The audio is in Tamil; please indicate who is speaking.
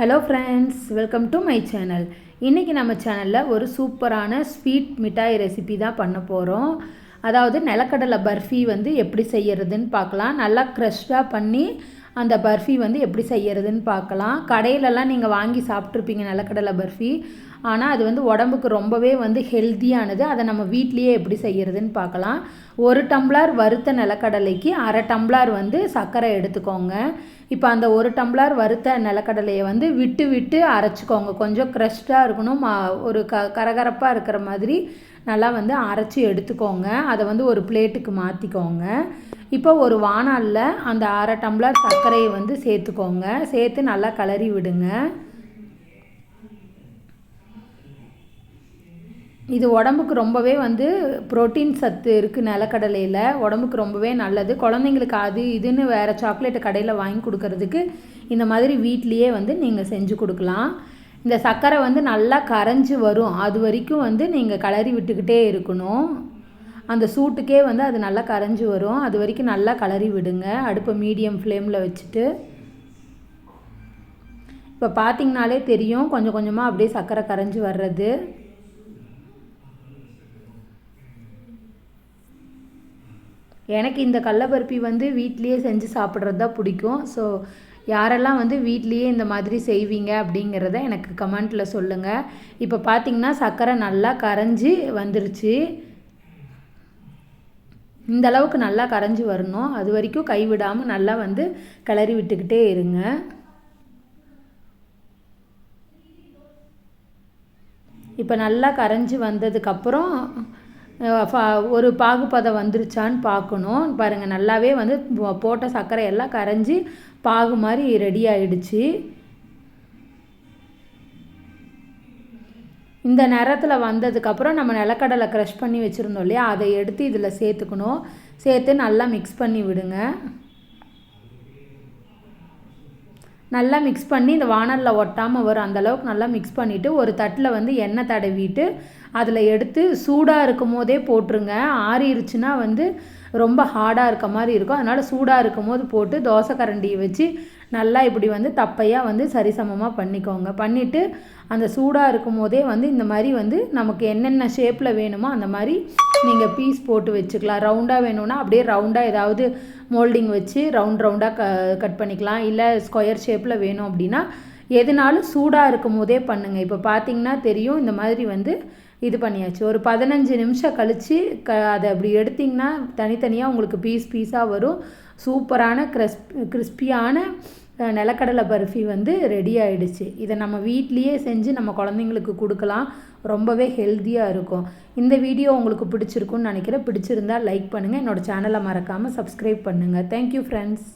Speaker 1: Hello friends welcome to my channel இன்றைக்கி நம்ம சேனலில் ஒரு சூப்பரான ஸ்வீட் மிட்டாய் ரெசிபி தான் பண்ண போகிறோம் அதாவது நிலக்கடலை பர்ஃபி வந்து எப்படி செய்யறதுன்னு பார்க்கலாம். நல்லா க்ரஷ்ஷாக பண்ணி அந்த பர்ஃபி வந்து எப்படி செய்யறதுன்னு பார்க்கலாம். கடையிலலாம் நீங்கள் வாங்கி சாப்பிட்ருப்பீங்க நிலக்கடலை பர்ஃபி. ஆனால் அது வந்து உடம்புக்கு ரொம்பவே வந்து ஹெல்த்தியானது. அதை நம்ம வீட்லேயே எப்படி செய்யறதுன்னு பார்க்கலாம். ஒரு டம்ளார் வறுத்த நிலக்கடலைக்கு அரை டம்ளார் வந்து சர்க்கரை எடுத்துக்கோங்க. இப்போ அந்த ஒரு டம்ளார் வறுத்த நிலக்கடலையை வந்து விட்டு விட்டு அரைச்சிக்கோங்க. கொஞ்சம் க்ரஷ்டாக இருக்கணும். ஒரு க கரகரப்பாக இருக்கிற மாதிரி நல்லா வந்து அரைச்சி எடுத்துக்கோங்க. அதை வந்து ஒரு பிளேட்டுக்கு மாற்றிக்கோங்க இப்போ ஒரு வானாலில் அந்த அரை டம்ளர் சர்க்கரையை வந்து சேர்த்துக்கோங்க. சேர்த்து நல்லா கலரி விடுங்க. இது உடம்புக்கு ரொம்பவே வந்து ப்ரோட்டீன் சத்து இருக்குது நிலக்கடலையில். உடம்புக்கு ரொம்பவே நல்லது. குழந்தைங்களுக்கு அது இதுன்னு வேறு சாக்லேட்டு கடையில் வாங்கி கொடுக்கறதுக்கு இந்த மாதிரி வீட்லேயே வந்து நீங்கள் செஞ்சு கொடுக்கலாம். இந்த சர்க்கரை வந்து நல்லா கரைஞ்சி வரும். அது வரைக்கும் வந்து நீங்கள் கலரி விட்டுக்கிட்டே இருக்கணும். அந்த சூட்டுக்கே வந்து அது நல்லா கரைஞ்சி வரும். அது வரைக்கும் நல்லா கலரி விடுங்க. அடுப்பை மீடியம் ஃப்ளேமில் வச்சுட்டு. இப்போ பார்த்திங்கனாலே தெரியும். கொஞ்சம் கொஞ்சமாக அப்படியே சர்க்கரை கரைஞ்சி வர்றது. எனக்கு இந்த கடலப்பருப்பி வந்து வீட்லேயே செஞ்சு சாப்பிட்றது தான் பிடிக்கும். ஸோ யாரெல்லாம் வந்து வீட்லேயே இந்த மாதிரி செய்வீங்க அப்படிங்கிறத எனக்கு கமெண்ட்டில் சொல்லுங்கள் இப்போ பார்த்திங்கன்னா சர்க்கரை நல்லா கரைஞ்சி வந்துருச்சு. இந்த அளவுக்கு நல்லா கரைஞ்சி வரணும். அது வரைக்கும் கைவிடாமல் நல்லா வந்து கிளறி விட்டுக்கிட்டே இருங்க. இப்போ நல்லா கரைஞ்சி வந்ததுக்கப்புறம் ஒரு பாகுபதம் வந்துருச்சான்னு பார்க்கணும் பாருங்கள் நல்லாவே வந்து போட்ட சர்க்கரை எல்லாம் கரைஞ்சி பாகு மாதிரி ரெடி ஆகிடுச்சு இந்த நேரத்தில் வந்ததுக்கப்புறம் நம்ம நிலக்கடலை க்ரஷ் பண்ணி வச்சுருந்தோம் இல்லையா? அதை எடுத்து இதில் சேர்த்துக்கணும். சேர்த்து நல்லா மிக்ஸ் பண்ணி விடுங்க. நல்லா மிக்ஸ் பண்ணி இந்த வானலில் ஒட்டாமல் வரும் அந்தளவுக்கு நல்லா மிக்ஸ் பண்ணிவிட்டு ஒரு தட்டில் வந்து எண்ணெய் தடவிட்டு அதில் எடுத்து சூடாக இருக்கும் போதே போட்டுருங்க. ஆறிடுச்சுன்னா வந்து ரொம்ப ஹார்டாக இருக்க மாதிரி இருக்கும். அதனால் சூடாக இருக்கும் போது போட்டு தோசை கரண்டியை வச்சு நல்லா இப்படி வந்து தப்பையாக வந்து சரிசமமாக பண்ணிக்கோங்க. பண்ணிவிட்டு அந்த சூடாக இருக்கும் போதே வந்து இந்த மாதிரி வந்து நமக்கு என்னென்ன ஷேப்பில் வேணுமோ அந்த மாதிரி நீங்கள் பீஸ் போட்டு வச்சுக்கலாம். ரவுண்டாக வேணும்னா அப்படியே ரவுண்டாக ஏதாவது மோல்டிங் வச்சு ரவுண்ட் ரவுண்டாக க கட் பண்ணிக்கலாம். இல்லை ஸ்கொயர் ஷேப்பில் வேணும் அப்படின்னா எதுனாலும் சூடாக இருக்கும் போதே பண்ணுங்கள் இப்போ பார்த்தீங்கன்னா தெரியும் இந்த மாதிரி வந்து இது பண்ணியாச்சு. ஒரு பதினஞ்சு நிமிஷம் கழித்து க அதை அப்படி எடுத்திங்கன்னா தனித்தனியாக உங்களுக்கு பீஸ் பீஸாக வரும். சூப்பரான கிறிஸ்ப் கிறிஸ்பியான நிலக்கடலை பர்ஃபி வந்து ரெடி ஆகிடுச்சு இதை நம்ம வீட்லேயே செஞ்சு நம்ம குழந்தைங்களுக்கு கொடுக்கலாம். ரொம்பவே ஹெல்த்தியாக இருக்கும். இந்த வீடியோ உங்களுக்கு பிடிச்சிருக்குன்னு நினைக்கிறேன். பிடிச்சிருந்தால் லைக் பண்ணுங்கள் என்னோடய சேனலை மறக்காமல் சப்ஸ்கிரைப் பண்ணுங்கள் தேங்க்யூ ஃப்ரெண்ட்ஸ்